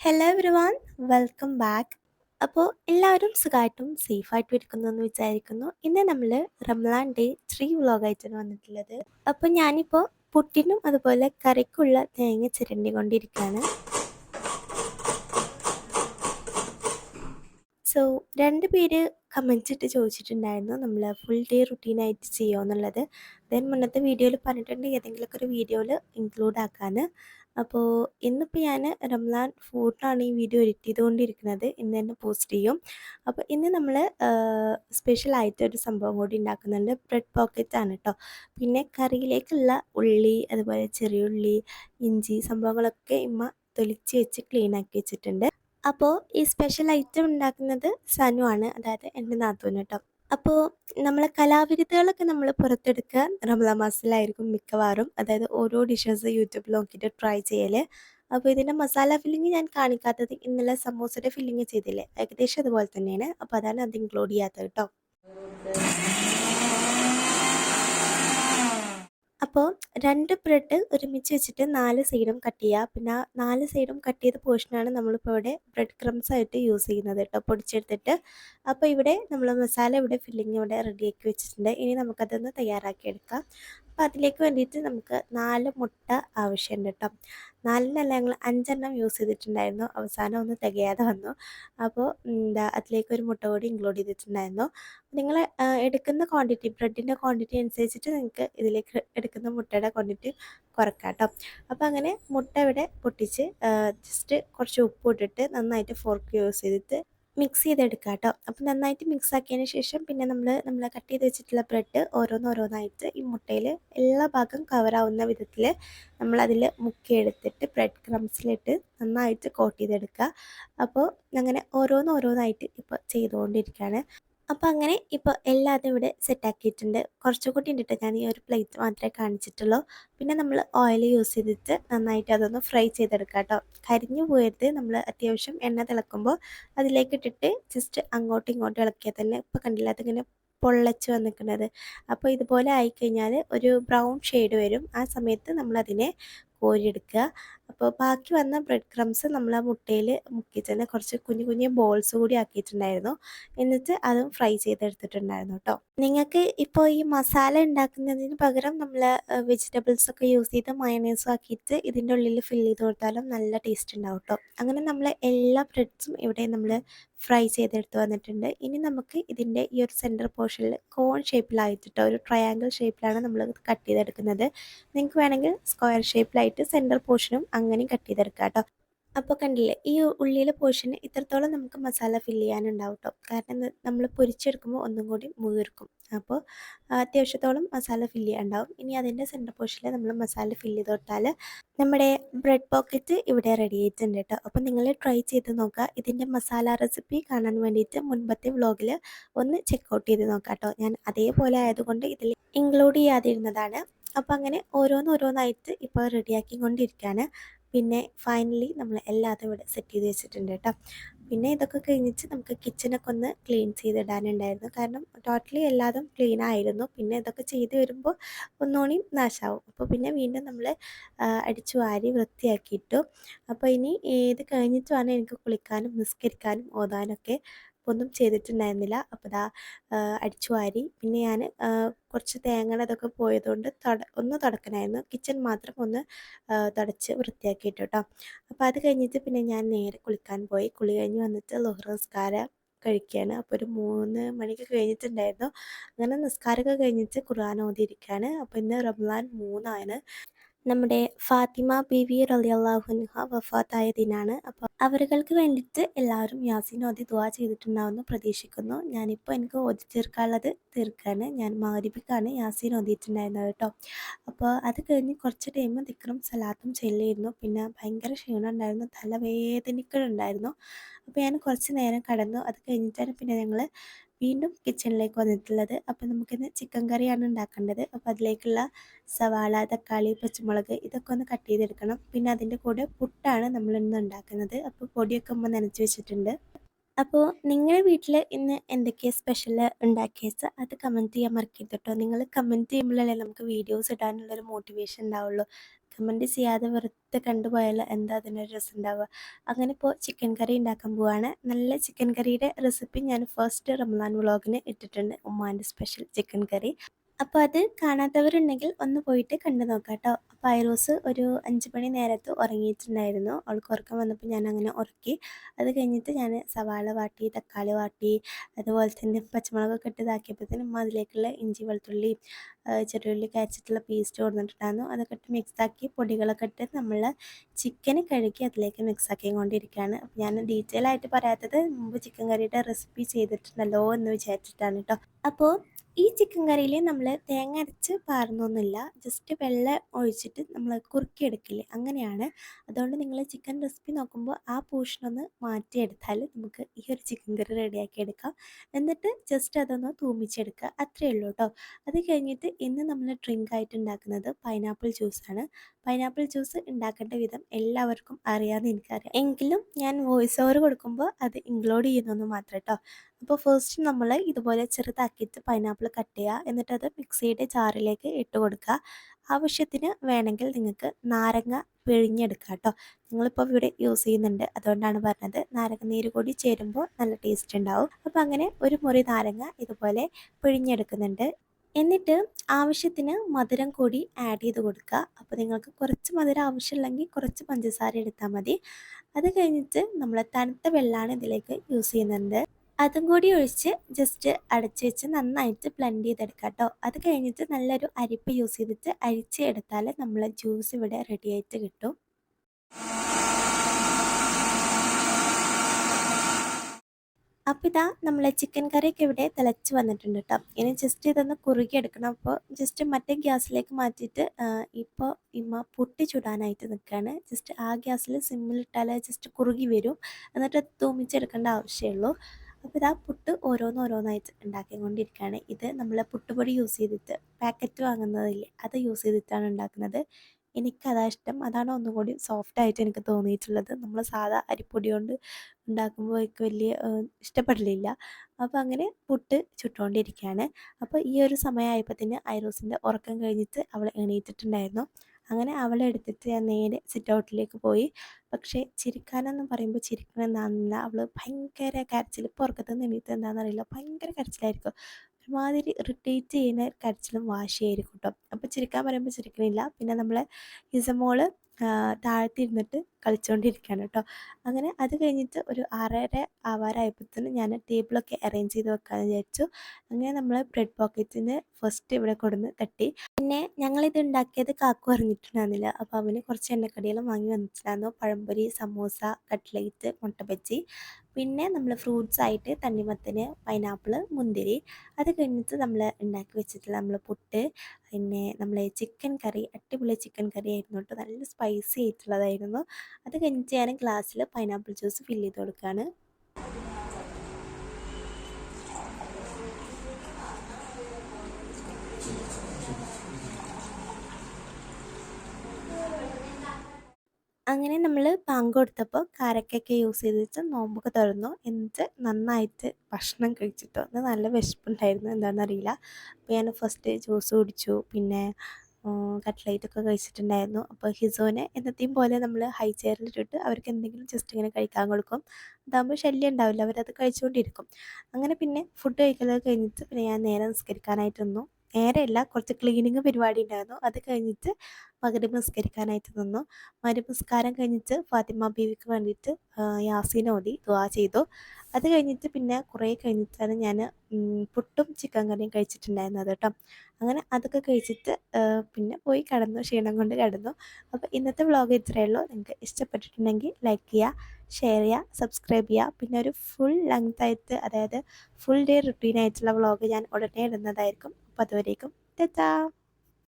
Hello everyone welcome back അപ്പോൾ എല്ലാവരും സുഖമായിട്ടും സേഫായിട്ടും ഇരിക്കുന്നു എന്ന് വിചാരിക്കുന്നു. ഇന്ന് നമ്മൾ റംലാൻ ഡേ ത്രീ വ്ളോഗായിട്ടാണ് വന്നിട്ടുള്ളത്. അപ്പോൾ ഞാനിപ്പോൾ പുട്ടിനും അതുപോലെ കറിക്കുള്ള തേങ്ങ ചിരണ്ടി കൊണ്ടിരിക്കുകയാണ് സോ രണ്ട് പേര് കമൻസ് ഇട്ട് ചോദിച്ചിട്ടുണ്ടായിരുന്നു നമ്മൾ ഫുൾ ഡേ റുട്ടീനായിട്ട് ചെയ്യുമോ എന്നുള്ളത്. ദെൻ മുന്നത്തെ വീഡിയോയിൽ പറഞ്ഞിട്ടുണ്ട് ഏതെങ്കിലുമൊക്കെ ഒരു വീഡിയോയിൽ ഇൻക്ലൂഡ് ആക്കാൻ അപ്പോൾ ഇന്നിപ്പോൾ ഞാൻ റംലാൻ ഫോർട്ടാണ് ഈ വീഡിയോ എഡിറ്റ് ചെയ്തുകൊണ്ടിരിക്കുന്നത്. ഇന്ന് തന്നെ പോസ്റ്റ് ചെയ്യും. അപ്പോൾ ഇന്ന് നമ്മൾ സ്പെഷ്യലായിട്ട് ഒരു സംഭവം കൂടി ഉണ്ടാക്കുന്നുണ്ട്. ബ്രെഡ് പോക്കറ്റ് ആണ് കേട്ടോ പിന്നെ കറിയിലേക്കുള്ള ഉള്ളി അതുപോലെ ചെറിയുള്ളി ഇഞ്ചി സംഭവങ്ങളൊക്കെ ഇമ്മ തൊലിച്ച് വെച്ച് ക്ലീൻ ആക്കി വെച്ചിട്ടുണ്ട്. അപ്പോൾ ഈ സ്പെഷ്യൽ ഐറ്റം ഉണ്ടാക്കുന്നത് സനു ആണ്. അതായത് എന്റെ നാത്തൂന് കേട്ടോ അപ്പോൾ നമ്മളെ കലാവിരുദ്ധകളൊക്കെ നമ്മൾ പുറത്തെടുക്കുക റംലാ മാസത്തിലായിരിക്കും മിക്കവാറും. അതായത് ഓരോ ഡിഷസ് യൂട്യൂബിൽ നോക്കിയിട്ട് ട്രൈ ചെയ്യൽ അപ്പോൾ ഇതിന്റെ മസാല ഫില്ലിങ് ഞാൻ കാണിക്കാത്തത് ഇന്നലെ സമോസയുടെ ഫില്ലിങ് ചെയ്തില്ലേ? ഏകദേശം അതുപോലെ തന്നെയാണ്. അപ്പോൾ അതാണ് അത് ഇൻക്ലൂഡ് ചെയ്യാത്തത് കേട്ടോ അപ്പോൾ രണ്ട് ബ്രെഡ് ഒരുമിച്ച് വെച്ചിട്ട് നാല് സൈഡും കട്ട് ചെയ്യുക പിന്നെ നാല് സൈഡും കട്ട് ചെയ്ത പോർഷനാണ് നമ്മളിപ്പോൾ ഇവിടെ ബ്രെഡ് ക്രംസ് ആയിട്ട് യൂസ് ചെയ്യുന്നത് കേട്ടോ. പൊടിച്ചെടുത്തിട്ട്. അപ്പോൾ ഇവിടെ നമ്മൾ മസാല ഇവിടെ ഫില്ലിങ് ഇവിടെ റെഡിയാക്കി വെച്ചിട്ടുണ്ട്. ഇനി നമുക്കതൊന്ന് തയ്യാറാക്കി എടുക്കാം. അപ്പോൾ അതിലേക്ക് വേണ്ടിയിട്ട് നമുക്ക് നാല് മുട്ട ആവശ്യമുണ്ട് കേട്ടോ നാലിനല്ല ഞങ്ങൾ അഞ്ചെണ്ണം യൂസ് ചെയ്തിട്ടുണ്ടായിരുന്നു. അവസാനം ഒന്ന് തികയാതെ വന്നു. അപ്പോൾ എന്താ അതിലേക്ക് ഒരു മുട്ട കൂടി ഇൻക്ലൂഡ് ചെയ്തിട്ടുണ്ടായിരുന്നു. നിങ്ങൾ എടുക്കുന്ന ക്വാണ്ടിറ്റി ബ്രെഡിന്റെ ക്വാണ്ടിറ്റി അനുസരിച്ചിട്ട് നിങ്ങൾക്ക് ഇതിലേക്ക് എടുക്കുന്ന മുട്ടയുടെ ക്വാണ്ടിറ്റി കുറക്കാം കേട്ടോ അപ്പോൾ അങ്ങനെ മുട്ട ഇവിടെ പൊട്ടിച്ച് ജസ്റ്റ് കുറച്ച് ഉപ്പ് ഇട്ടിട്ട് നന്നായിട്ട് ഫോർക്ക് യൂസ് ചെയ്തിട്ട് മിക്സ് ചെയ്തെടുക്കുക കേട്ടോ അപ്പോൾ നന്നായിട്ട് മിക്സ് ആക്കിയതിന് ശേഷം പിന്നെ നമ്മൾ നമ്മൾ കട്ട് ചെയ്ത് വെച്ചിട്ടുള്ള ബ്രെഡ് ഓരോന്നോരോന്നായിട്ട് ഈ മുട്ടയിൽ എല്ലാ ഭാഗം കവറാവുന്ന വിധത്തിൽ നമ്മളതിൽ മുക്കിയെടുത്തിട്ട് ബ്രെഡ് ക്രംസിലിട്ട് നന്നായിട്ട് കോട്ട് ചെയ്തെടുക്കുക. അപ്പോൾ അങ്ങനെ ഓരോന്നോരോന്നായിട്ട് ഇപ്പോൾ ചെയ്തുകൊണ്ടിരിക്കുകയാണ്. അപ്പോൾ അങ്ങനെ ഇപ്പോൾ എല്ലാതും ഇവിടെ സെറ്റാക്കിയിട്ടുണ്ട് കുറച്ചുകൂടി ഉണ്ട് കേട്ടോ ഞാൻ ഈ ഒരു പ്ലേറ്റ് മാത്രമേ കാണിച്ചിട്ടുള്ളൂ. പിന്നെ നമ്മൾ ഓയിൽ യൂസ് ചെയ്തിട്ട് നന്നായിട്ട് അതൊന്ന് ഫ്രൈ ചെയ്തെടുക്കുക കേട്ടോ. കരിഞ്ഞു പോയത് നമ്മൾ അത്യാവശ്യം എണ്ണ തിളക്കുമ്പോൾ അതിലേക്ക് ഇട്ടിട്ട് ജസ്റ്റ് അങ്ങോട്ടും ഇങ്ങോട്ടും ഇളക്കിയാൽ തന്നെ ഇപ്പോൾ കണ്ടില്ല അതിങ്ങനെ പൊള്ളച്ച് വന്നിരിക്കുന്നത്. അപ്പോൾ ഇതുപോലെ ആയിക്കഴിഞ്ഞാൽ ഒരു ബ്രൗൺ ഷെയ്ഡ് വരും. ആ സമയത്ത് നമ്മളതിനെ കോരിയെടുക്കുക അപ്പോൾ ബാക്കി വന്ന ബ്രെഡ് ക്രംസ് നമ്മൾ ആ മുട്ടയിൽ മുക്കി തന്നെ കുറച്ച് കുഞ്ഞു കുഞ്ഞു ബോൾസ് കൂടി ആക്കിയിട്ടുണ്ടായിരുന്നു. എന്നിട്ട് അതും ഫ്രൈ ചെയ്തെടുത്തിട്ടുണ്ടായിരുന്നു കേട്ടോ. നിങ്ങൾക്ക് ഇപ്പോൾ ഈ മസാല ഉണ്ടാക്കുന്നതിന് പകരം നമ്മൾ വെജിറ്റബിൾസ് ഒക്കെ യൂസ് ചെയ്ത് മയണൈസും ആക്കിയിട്ട് ഇതിന്റെ ഉള്ളിൽ ഫിൽ ചെയ്ത് കൊടുത്താലും നല്ല ടേസ്റ്റ് ഉണ്ടാവും കേട്ടോ. അങ്ങനെ നമ്മൾ എല്ലാ ബ്രെഡ്സും ഇവിടെ നമ്മൾ ഫ്രൈ ചെയ്തെടുത്ത് വന്നിട്ടുണ്ട്. ഇനി നമുക്ക് ഇതിന്റെ ഈ ഒരു സെന്റർ പോർഷനിൽ കോൺ ഷേപ്പിലായിട്ടോ ഒരു ട്രയാങ്കിൾ ഷേപ്പിലാണ് നമ്മൾ കട്ട് ചെയ്തെടുക്കുന്നത്. നിങ്ങൾക്ക് വേണമെങ്കിൽ സ്ക്വയർ ഷേപ്പിലായിട്ട് സെന്റർ പോർഷനും അങ്ങനെയും കട്ട് ചെയ്തെടുക്കാം കേട്ടോ അപ്പോൾ കണ്ടില്ലേ ഈ ഉള്ളിയിലെ പോർഷന് ഇത്രത്തോളം നമുക്ക് മസാല ഫില്ല് ചെയ്യാനുണ്ടാവും കേട്ടോ കാരണം നമ്മൾ പൊരിച്ചെടുക്കുമ്പോൾ ഒന്നും കൂടി മുഴുവർക്കും അപ്പോൾ അത്യാവശ്യത്തോളം മസാല ഫില്ല് ചെയ്യാനുണ്ടാവും. ഇനി അതിന്റെ സെന്റർ പോർഷനിൽ നമ്മൾ മസാല ഫില്ല് ചെയ്ത് തൊട്ടാൽ നമ്മുടെ ബ്രെഡ് പോക്കറ്റ് ഇവിടെ റെഡി ആയിട്ടുണ്ട് കേട്ടോ അപ്പോൾ നിങ്ങൾ ട്രൈ ചെയ്ത് നോക്കുക ഇതിന്റെ മസാല റെസിപ്പി കാണാൻ വേണ്ടിയിട്ട് മുൻപത്തെ വ്ളോഗിൽ ഒന്ന് ചെക്കൗട്ട് ചെയ്ത് നോക്കാം കേട്ടോ ഞാൻ അതേപോലെ ആയതുകൊണ്ട് ഇതിൽ ഇൻക്ലൂഡ് ചെയ്യാതിരുന്നതാണ്. അപ്പോൾ അങ്ങനെ ഓരോന്നോരോന്നായിട്ട് ഇപ്പോൾ റെഡിയാക്കി കൊണ്ടിരിക്കുകയാണ് പിന്നെ ഫൈനലി നമ്മൾ എല്ലാതും ഇവിടെ സെറ്റ് ചെയ്ത് വെച്ചിട്ടുണ്ട് കേട്ടോ. പിന്നെ ഇതൊക്കെ കഴിഞ്ഞിട്ട് നമുക്ക് കിച്ചണൊക്കെ ഒന്ന് ക്ലീൻ ചെയ്തിടാനുണ്ടായിരുന്നു. കാരണം ടോട്ടലി എല്ലാതും ക്ലീൻ ആയിരുന്നു. പിന്നെ ഇതൊക്കെ ചെയ്ത് വരുമ്പോൾ ഒന്നോണി നാശമാവും അപ്പോൾ പിന്നെ വീണ്ടും നമ്മൾ അടിച്ചു വാരി വൃത്തിയാക്കിയിട്ടു. അപ്പോൾ ഇനി ഇത് കഴിഞ്ഞിട്ട് വേണം എനിക്ക് കുളിക്കാനും നിസ്കരിക്കാനും ഓതാനൊക്കെ ഒന്നും ചെയ്തിട്ടുണ്ടായിരുന്നില്ല. അപ്പോൾ ഇതാ അടിച്ചു വാരി. പിന്നെ ഞാൻ കുറച്ച് തേങ്ങയുടെ അതൊക്കെ പോയതുകൊണ്ട് തട ഒന്ന് തുടക്കണമായിരുന്നു കിച്ചൺ മാത്രം ഒന്ന് തുടച്ച് വൃത്തിയാക്കിയിട്ട് കേട്ടോ അപ്പോൾ അത് കഴിഞ്ഞിട്ട് പിന്നെ ഞാൻ നേരെ കുളിക്കാൻ പോയി. കുളി കഴിഞ്ഞ് വന്നിട്ട് ലോഹർ നിസ്കാരം കഴിക്കുകയാണ് അപ്പോൾ ഒരു മൂന്ന് മണിക്ക് കഴിഞ്ഞിട്ടുണ്ടായിരുന്നു. അങ്ങനെ നിസ്കാരമൊക്കെ കഴിഞ്ഞിട്ട് ഖുർആൻ ഓതിയിരിക്കുകയാണ് അപ്പോൾ ഇന്ന് റംലാൻ മൂന്നാണ്. നമ്മുടെ ഫാത്തിമ ബീവി റളിയല്ലാഹുൻഹ വഫാത്തായ ദിനാണ് അപ്പോൾ അവരുകൾക്ക് വേണ്ടിയിട്ട് എല്ലാവരും യാസീൻ ഓതി ദുവാ ചെയ്തിട്ടുണ്ടാവുമെന്ന് പ്രതീക്ഷിക്കുന്നു. ഞാനിപ്പോൾ എനിക്ക് ഓതി തീർക്കാനുള്ളത് തീർക്കാണ്. ഞാൻ മാരിബിക്കാണ് യാസീൻ ഓതിയിട്ടുണ്ടായിരുന്നത് കേട്ടോ. അപ്പോൾ അത് കഴിഞ്ഞ് കുറച്ച് ടൈം ദിക്റും സലാത്തും ചെല്ലായിരുന്നു. പിന്നെ ഭയങ്കര ക്ഷീണം ഉണ്ടായിരുന്നു. തലവേദനിക്കലുണ്ടായിരുന്നു. അപ്പോൾ ഞാൻ കുറച്ച് നേരം കടന്നു. അത് കഴിഞ്ഞിട്ടാണ് പിന്നെ ഞങ്ങൾ വീണ്ടും കിച്ചണിലേക്ക് വന്നിട്ടുള്ളത്. അപ്പോൾ നമുക്കിന്ന് ചിക്കൻ കറിയാണ് ഉണ്ടാക്കേണ്ടത്. അപ്പോൾ അതിലേക്കുള്ള സവാള തക്കാളി പച്ചമുളക് ഇതൊക്കെ ഒന്ന് കട്ട് ചെയ്തെടുക്കണം. പിന്നെ അതിന്റെ കൂടെ പുട്ടാണ് നമ്മൾ ഇന്ന് ഉണ്ടാക്കുന്നത്. അപ്പോൾ പൊടിയൊക്കെ നമ്മൾ നനച്ച് വെച്ചിട്ടുണ്ട്. അപ്പോൾ നിങ്ങളുടെ വീട്ടിൽ ഇന്ന് എന്തൊക്കെയാണ് സ്പെഷ്യൽ ഉണ്ടാക്കിയത് അത് കമന്റ് ചെയ്യാൻ മറക്കരുത് കേട്ടോ. നിങ്ങൾ കമന്റ് ചെയ്യുമ്പോഴല്ലേ നമുക്ക് വീഡിയോസ് ഇടാനുള്ളൊരു മോട്ടിവേഷൻ ഉണ്ടാവുള്ളൂ. റെക്കമെൻഡ് ചെയ്യാതെ വെറുതെ കണ്ടുപോയാൽ എന്താ അതിനൊരു രസം ഉണ്ടാവുക അങ്ങനെ ഇപ്പോൾ ചിക്കൻ കറി ഉണ്ടാക്കാൻ പോവാണ്. നല്ല ചിക്കൻ കറിയുടെ റെസിപ്പി ഞാൻ ഫസ്റ്റ് റംസാൻ വ്ളോഗിന് ഇട്ടിട്ടുണ്ട്. ഉമ്മാന്റെ സ്പെഷ്യൽ ചിക്കൻ കറി അപ്പോൾ അത് കാണാത്തവരുണ്ടെങ്കിൽ ഒന്ന് പോയിട്ട് കണ്ടു നോക്കാം കേട്ടോ. അപ്പോൾ ഐറോസ് ഒരു അഞ്ച് മണി നേരത്ത് ഉറങ്ങിയിട്ടുണ്ടായിരുന്നു. അവൾക്ക് ഉറക്കം വന്നപ്പോൾ ഞാൻ അങ്ങനെ ഉറക്കി. അത് കഴിഞ്ഞിട്ട് ഞാൻ സവാള വാട്ടി തക്കാളി വാട്ടി അതുപോലെ തന്നെ പച്ചമുളകൊക്കെ ഇട്ട് ഇതാക്കിയപ്പോഴത്തേനും അതിലേക്കുള്ള ഇഞ്ചി വെളുത്തുള്ളി ചെറിയുള്ളി കരച്ചിട്ടുള്ള പേസ്റ്റ് കൊടുത്തിട്ടുണ്ടായിരുന്നു. അതൊക്കെ ഇട്ട് മിക്സാക്കി പൊടികളൊക്കെ ഇട്ട് നമ്മൾ ചിക്കൻ കഴുകി അതിലേക്ക് മിക്സാക്കി കൊണ്ടിരിക്കുകയാണ് അപ്പോൾ ഞാൻ ഡീറ്റെയിൽ ആയിട്ട് പറയാത്തത് മുമ്പ് ചിക്കൻ കറിയുടെ റെസിപ്പി ചെയ്തിട്ടുണ്ടല്ലോ എന്ന് വിചാരിച്ചിട്ടാണ് കേട്ടോ. അപ്പോൾ ഈ ചിക്കൻ കറിയിൽ നമ്മൾ തേങ്ങ അരച്ച് പാർന്നൊന്നുമില്ല. ജസ്റ്റ് വെള്ളം ഒഴിച്ചിട്ട് നമ്മൾ കുറുക്കിയെടുക്കില്ലേ? അങ്ങനെയാണ്. അതുകൊണ്ട് നിങ്ങൾ ചിക്കൻ റെസിപ്പി നോക്കുമ്പോൾ ആ പോർഷനൊന്ന് മാറ്റിയെടുത്താൽ നമുക്ക് ഈ ഒരു ചിക്കൻ കറി റെഡിയാക്കി എടുക്കാം എന്നിട്ട് ജസ്റ്റ് അതൊന്ന് തൂമിച്ചെടുക്കുക. അത്രയേ ഉള്ളൂ കേട്ടോ അത് കഴിഞ്ഞിട്ട് ഇന്ന് നമ്മൾ ഡ്രിങ്ക് ആയിട്ട് ഉണ്ടാക്കുന്നത് പൈനാപ്പിൾ ജ്യൂസാണ് പൈനാപ്പിൾ ജ്യൂസ് ഉണ്ടാക്കേണ്ട വിധം എല്ലാവർക്കും അറിയാമെന്ന് എനിക്കറിയാം. എങ്കിലും ഞാൻ വോയിസ് ഓവർ കൊടുക്കുമ്പോൾ അത് ഇൻക്ലൂഡ് ചെയ്യുന്നു മാത്രം കേട്ടോ അപ്പോൾ ഫസ്റ്റ് നമ്മൾ ഇതുപോലെ ചെറുതാക്കിയിട്ട് പൈനാപ്പിൾ കട്ട് ചെയ്യുക. എന്നിട്ടത് മിക്സിയുടെ ജാറിലേക്ക് ഇട്ട് കൊടുക്കുക. ആവശ്യത്തിന് വേണമെങ്കിൽ നിങ്ങൾക്ക് നാരങ്ങ പിഴിഞ്ഞെടുക്കുക കേട്ടോ നിങ്ങളിപ്പോൾ ഇവിടെ യൂസ് ചെയ്യുന്നുണ്ട്. അതുകൊണ്ടാണ് പറഞ്ഞത് നാരങ്ങ നീര് കൂടി ചേരുമ്പോൾ നല്ല ടേസ്റ്റ് ഉണ്ടാവും. അപ്പോൾ അങ്ങനെ ഒരു മുറി നാരങ്ങ ഇതുപോലെ പിഴിഞ്ഞെടുക്കുന്നുണ്ട്. എന്നിട്ട് ആവശ്യത്തിന് മധുരം കൂടി ആഡ് ചെയ്ത് കൊടുക്കുക. അപ്പോൾ നിങ്ങൾക്ക് കുറച്ച് മധുരം ആവശ്യമുണ്ടെങ്കിൽ കുറച്ച് പഞ്ചസാര എടുത്താൽ മതി. അത് കഴിഞ്ഞിട്ട് നമ്മൾ തണുത്ത വെള്ളമാണ് ഇതിലേക്ക് യൂസ് ചെയ്യുന്നത്. അതും കൂടി ഒഴിച്ച് ജസ്റ്റ് അടച്ച് വെച്ച് നന്നായിട്ട് ബ്ലെൻഡ് ചെയ്തെടുക്കുക കേട്ടോ അത് കഴിഞ്ഞിട്ട് നല്ലൊരു അരിപ്പ് യൂസ് ചെയ്തിട്ട് അരിച്ച് എടുത്താൽ നമ്മൾ ജ്യൂസ് ഇവിടെ റെഡിയായിട്ട് കിട്ടും. അപ്പോൾ ഇതാ നമ്മളെ ചിക്കൻ കറിയൊക്കെ ഇവിടെ തിളച്ച് വന്നിട്ടുണ്ട് കേട്ടോ. ഇനി ജസ്റ്റ് ഇതൊന്ന് കുറുകി എടുക്കണം. അപ്പോൾ ജസ്റ്റ് മറ്റേ ഗ്യാസിലേക്ക് മാറ്റിയിട്ട് ഇപ്പോൾ ഇമ്മ പൊട്ടി ചുടാനായിട്ട് നിൽക്കുകയാണ് ജസ്റ്റ് ആ ഗ്യാസിൽ സിമ്മിലിട്ടാൽ ജസ്റ്റ് കുറുകി വരും. എന്നിട്ട് തൂമിച്ചെടുക്കേണ്ട ആവശ്യമുള്ളൂ. അപ്പോൾ ഇതാ പുട്ട് ഓരോന്നോരോന്നായിട്ട് ഉണ്ടാക്കിക്കൊണ്ടിരിക്കുകയാണ്. ഇത് നമ്മൾ പുട്ടുപൊടി യൂസ് ചെയ്തിട്ട് പാക്കറ്റ് വാങ്ങുന്നതില്ലേ അത് യൂസ് ചെയ്തിട്ടാണ് ഉണ്ടാക്കുന്നത്. എനിക്കതാ ഇഷ്ടം. അതാണ് ഒന്നുകൂടി സോഫ്റ്റ് ആയിട്ട് എനിക്ക് തോന്നിയിട്ടുള്ളത്. നമ്മൾ സാധാ അരിപ്പൊടി കൊണ്ട് ഉണ്ടാക്കുമ്പോൾ എനിക്ക് വലിയ ഇഷ്ടപ്പെടലില്ല. അപ്പോൾ അങ്ങനെ പുട്ട് ചുട്ടുകൊണ്ടിരിക്കുകയാണ് അപ്പോൾ ഈ ഒരു സമയമായപ്പോൾ തന്നെ ഐറോസിന്റെ ഉറക്കം കഴിഞ്ഞിട്ട് അവൾ എണീറ്റിട്ടുണ്ടായിരുന്നു. അങ്ങനെ അവളെ എടുത്തിട്ട് ഞാൻ നേരെ സിറ്റ് ഔട്ടിലേക്ക് പോയി. പക്ഷേ ചിരിക്കാനെന്ന് പറയുമ്പോൾ ചിരിക്കണം എന്താണെന്നില്ല അവൾ ഭയങ്കര കരച്ചിൽ ഇപ്പോൾ നിന്നിട്ട് നിന്ന് എന്താണെന്നറിയില്ല ഭയങ്കര കരച്ചിലായിരിക്കും. ഒരുമാതിരി ഇറിറ്റേറ്റ് ചെയ്യുന്ന കരച്ചിലും വാശിയായിരിക്കും കേട്ടോ അപ്പോൾ ചിരിക്കാൻ പറയുമ്പോൾ ചിരിക്കണില്ല. പിന്നെ നമ്മൾ ഇസമോൾ താഴ്ത്തിരുന്നിട്ട് കളിച്ചുകൊണ്ടിരിക്കുകയാണ് കേട്ടോ അങ്ങനെ അത് കഴിഞ്ഞിട്ട് ഒരു ആറര ആവാറായപ്പോഴത്തേന് ഞാൻ ടേബിളൊക്കെ അറേഞ്ച് ചെയ്ത് വെക്കാമെന്ന് വിചാരിച്ചു. അങ്ങനെ നമ്മൾ ബ്രെഡ് പോക്കറ്റിന് ഫസ്റ്റ് ഇവിടെ കൊടുന്ന് തട്ടി. പിന്നെ ഞങ്ങളിത് ഉണ്ടാക്കിയത് കാക്കു അറിഞ്ഞിട്ടുണ്ടായിരുന്നില്ല അപ്പോൾ അവന് കുറച്ച് എണ്ണക്കടികളും വാങ്ങി വന്നിട്ടുണ്ടായിരുന്നു. പഴംപൊരി സമൂസ കട്ട്ലേറ്റ് മുട്ടബജ്ജി പിന്നെ നമ്മൾ ഫ്രൂട്ട്സ് ആയിട്ട് തണ്ണിമത്തന് പൈനാപ്പിൾ മുന്തിരി. അത് കഴിഞ്ഞിട്ട് നമ്മൾ ഉണ്ടാക്കി വെച്ചിട്ടുള്ള നമ്മൾ പുട്ട് പിന്നെ നമ്മൾ ചിക്കൻ കറി അടിപൊളി ചിക്കൻ കറി ആയിരുന്നു കേട്ടോ. നല്ല സ്പൈസി ആയിട്ടുള്ളതായിരുന്നു. അത് കഴിഞ്ഞിട്ട് ഞാൻ ഗ്ലാസ്സിൽ പൈനാപ്പിൾ ജ്യൂസ് ഫില്ല് ചെയ്ത് കൊടുക്കുകയാണ് അങ്ങനെ നമ്മൾ പാങ്ക് കൊടുത്തപ്പോൾ കാരക്കൊക്കെ യൂസ് ചെയ്തിട്ട് നോമ്പൊക്കെ തുറന്നു. എന്നിട്ട് നന്നായിട്ട് ഭക്ഷണം കഴിച്ചിട്ടോ. അത് നല്ല വിശപ്പുണ്ടായിരുന്നു. എന്താണെന്നറിയില്ല അപ്പോൾ ഞാൻ ഫസ്റ്റ് ജ്യൂസ് കുടിച്ചു. പിന്നെ കട്ട്ലൈറ്റൊക്കെ കഴിച്ചിട്ടുണ്ടായിരുന്നു. അപ്പോൾ ഹിസോനെ എന്നത്തെയും പോലെ നമ്മൾ ഹൈ ചെയറിലിട്ടിട്ട് അവർക്ക് എന്തെങ്കിലും ജസ്റ്റ് ഇങ്ങനെ കഴിക്കാൻ കൊടുക്കും. അതാകുമ്പോൾ ശല്യം ഉണ്ടാവില്ല. അവരത് കഴിച്ചുകൊണ്ടിരിക്കും അങ്ങനെ പിന്നെ ഫുഡ് കഴിക്കലൊക്കെ കഴിഞ്ഞിട്ട് പിന്നെ ഞാൻ നേരെ നിസ്കരിക്കാനായിട്ട് നിന്നു നേരെയല്ല കുറച്ച് ക്ലീനിങ് പരിപാടി ഉണ്ടായിരുന്നു. അത് കഴിഞ്ഞിട്ട് മകര നിസ്കരിക്കാനായിട്ട് നിന്നു. മകരീബ് നിസ്കാരം കഴിഞ്ഞിട്ട് ഫാത്തിമ ബീവിക്ക് വേണ്ടിയിട്ട് യാസീൻ ദുവാ ചെയ്തു. അത് കഴിഞ്ഞിട്ട് പിന്നെ കുറേ കഴിഞ്ഞിട്ടാണ് ഞാൻ പുട്ടും ചിക്കൻ കറിയും കഴിച്ചിട്ടുണ്ടായിരുന്നത് കേട്ടോ. അങ്ങനെ അതൊക്കെ കഴിച്ചിട്ട് പിന്നെ പോയി കിടന്നു ക്ഷീണം കൊണ്ട് കിടന്നു. അപ്പോൾ ഇന്നത്തെ വ്ളോഗ് ഇത്രയേ ഉള്ളൂ. നിങ്ങൾക്ക് ഇഷ്ടപ്പെട്ടിട്ടുണ്ടെങ്കിൽ ലൈക്ക് ചെയ്യുക ഷെയർ ചെയ്യുക സബ്സ്ക്രൈബ് ചെയ്യുക പിന്നെ ഒരു ഫുൾ ലെങ്ത് ആയിട്ട് അതായത് ഫുൾ ഡേ റുട്ടീൻ ആയിട്ടുള്ള വ്ളോഗ് ഞാൻ ഉടനെ ഇടുന്നതായിരിക്കും. അപ്പോൾ അതുവരേക്കും. ടാറ്റാ.